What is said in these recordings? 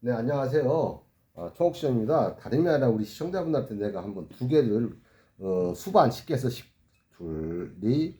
네, 안녕하세요. 아, 총옥시장입니다. 다름이 아니라 우리 시청자분들한테 내가 한번 두 개를 어, 수반 쉽게 해서 십, 둘, 넷,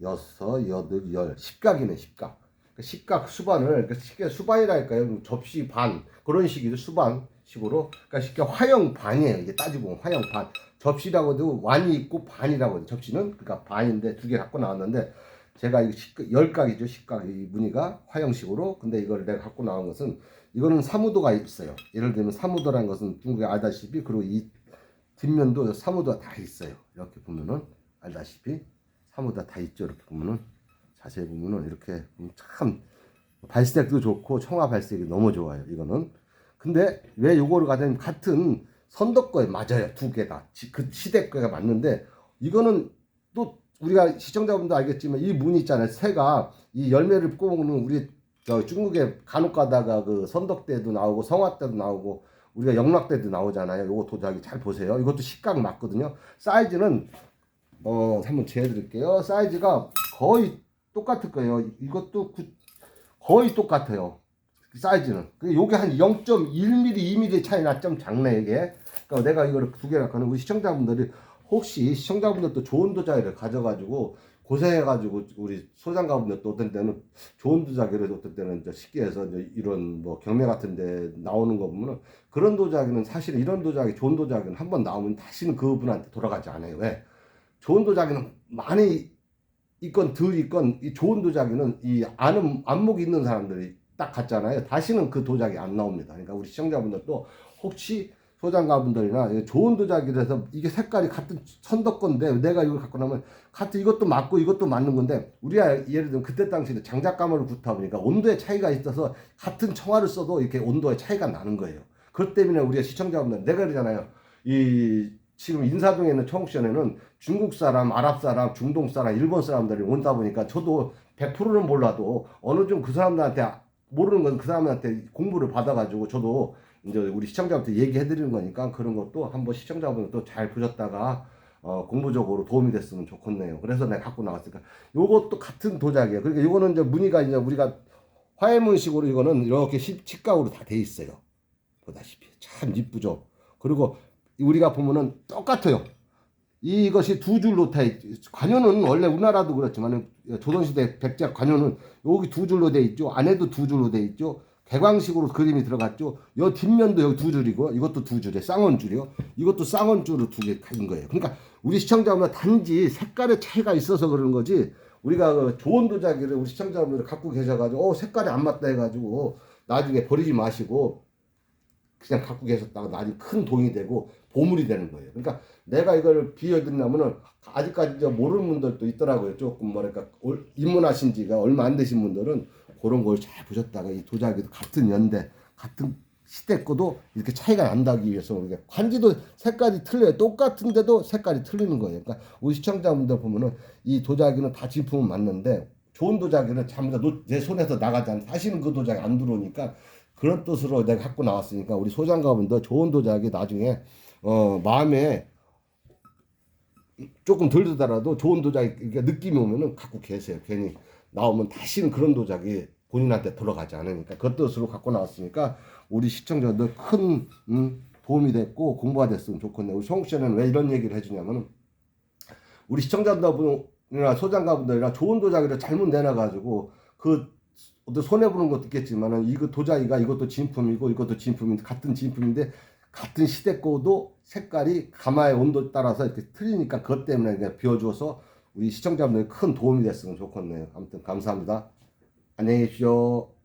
여섯, 여덟, 열 십각이네 십각. 그 십각 수반을 그 쉽게 수반이랄까요? 접시 반 그런 식이죠 수반 식으로. 그러니까 쉽게 화형 반이에요. 이게 따지고 보면 화형 반. 접시라고 해도 완이 있고 반이라고 해요. 접시는 그러니까 반인데 두 개 갖고 나왔는데 제가 이거 십, 열각이죠 십각 이 무늬가 화형식으로. 근데 이걸 내가 갖고 나온 것은 이거는 사무도가 있어요. 예를 들면 사무도라는 것은 중국에 알다시피 그리고 이 뒷면도 사무도가 다 있어요. 이렇게 보면은 알다시피 사무도가 다 있죠. 이렇게 보면은 자세히 보면은 이렇게 참 발색도 좋고 청아 발색이 너무 좋아요. 이거는 근데 왜 요거를 가장 같은 선덕 거에 맞아요. 두 개 다. 그 시대 거가 맞는데 이거는 또 우리가 시청자분도 알겠지만 이 문 있잖아요. 새가 이 열매를 뽑으면 우리 저 중국에 간혹 가다가 그 선덕 때도 나오고 성화 때도 나오고 우리가 영락 때도 나오잖아요. 요거 도자기 잘 보세요. 이것도 식각 맞거든요. 사이즈는 어 한번 재드릴게요. 사이즈가 거의 똑같을 거예요. 이것도 구- 거의 똑같아요. 사이즈는. 그 요게 한 0.1mm, 2mm 차이나 좀 작네 이게. 그러니까 내가 이거를 두개 갖고는 우리 시청자분들이 혹시 시청자분들도 좋은 도자기를 가져가지고 고생해가지고 우리 소장가분들도 어떤 때는 좋은 도자기를 어떤 때는 이제 쉽게 해서 이제 이런 뭐 경매 같은 데 나오는 거 보면은 그런 도자기는 사실 이런 도자기 좋은 도자기는 한 번 나오면 다시는 그분한테 돌아가지 않아요. 왜? 좋은 도자기는 많이 있건 덜 있건 이 좋은 도자기는 이 아는 안목이 있는 사람들이 딱 갔잖아요. 다시는 그 도자기 안 나옵니다. 그러니까 우리 시청자분들도 혹시 소장가분들이나 좋은 도자기를 해서 이게 색깔이 같은 선덕 건데 내가 이걸 갖고 나면 같은 이것도 맞고 이것도 맞는 건데 우리가 예를 들면 그때 당시에 장작가마를 굽다 보니까 온도의 차이가 있어서 같은 청화를 써도 이렇게 온도의 차이가 나는 거예요. 그것 때문에 우리가 시청자분들 내가 그러잖아요. 이 지금 인사동에 있는 청옥시장에는 중국 사람, 아랍 사람, 중동 사람, 일본 사람들이 온다 보니까 저도 100%는 몰라도 어느 정도 그 사람들한테 모르는 건 그 사람한테 공부를 받아가지고 저도 이제 우리 시청자한테 얘기해 드리는 거니까 그런 것도 한번 시청자분들도 잘 보셨다가 어, 공부적으로 도움이 됐으면 좋겠네요. 그래서 내가 갖고 나왔으니까 요것도 같은 도자기예요. 그러니까 요거는 이제 무늬가 이제 우리가 화해문식으로 이거는 이렇게 시- 식각으로 다 돼 있어요. 보다시피 참 이쁘죠. 그리고 우리가 보면은 똑같아요. 이것이 두 줄로 돼 있, 관여는 원래 우리나라도 그렇지만 조선시대 백작 관여는 여기 두 줄로 돼 있죠. 안에도 두 줄로 돼 있죠. 개광식으로 그림이 들어갔죠. 요 뒷면도 여기 두 줄이고 이것도 두 줄이에요. 쌍원 줄이요. 이것도 쌍원 줄로 두개 가진 거예요. 그러니까 우리 시청자분 단지 색깔의 차이가 있어서 그러는 거지. 우리가 그 좋은 도자기를 우리 시청자분들 갖고 계셔가지고 어 색깔이 안 맞다 해가지고 나중에 버리지 마시고 그냥 갖고 계셨다가 나중에 큰 돈이 되고 보물이 되는 거예요. 그러니까 내가 이걸 비워드리냐면은 아직까지 이제 모르는 분들도 있더라고요. 조금 뭐랄까 올- 입문하신 지가 얼마 안 되신 분들은 그런 걸 잘 보셨다가 이 도자기도 같은 연대, 같은 시대 거도 이렇게 차이가 난다기 위해서 우리가 관지도 색깔이 틀려요. 똑같은데도 색깔이 틀리는 거예요. 그러니까 우리 시청자분들 보면은 이 도자기는 다 진품은 맞는데 좋은 도자기는 전부 다내 손에서 나가지 않는 다시는 그 도자기 안 들어오니까 그런 뜻으로 내가 갖고 나왔으니까 우리 소장가분들 좋은 도자기 나중에 어 마음에 조금 덜 드더라도 좋은 도자기 그러니까 느낌이 오면은 갖고 계세요. 괜히 나오면 다시는 그런 도자기 본인한테 들어가지 않으니까 그 뜻으로 갖고 나왔으니까 우리 시청자들 큰 음, 도움이 됐고 공부가 됐으면 좋겠네요. 우리 성욱 씨는 왜 이런 얘기를 해주냐면은 우리 시청자분들이나 소장가분들이나 좋은 도자기를 잘못 내놔가지고 그 어떤 손해 보는 것도 있겠지만은 이거 도자기가 이것도 진품이고 이것도 진품인데 같은 진품인데 같은 시대 거도 색깔이 가마의 온도 따라서 이렇게 틀리니까 그것 때문에 그냥 비워줘서 우리 시청자분들 큰 도움이 됐으면 좋겠네요. 아무튼 감사합니다. 안녕히 계십시오.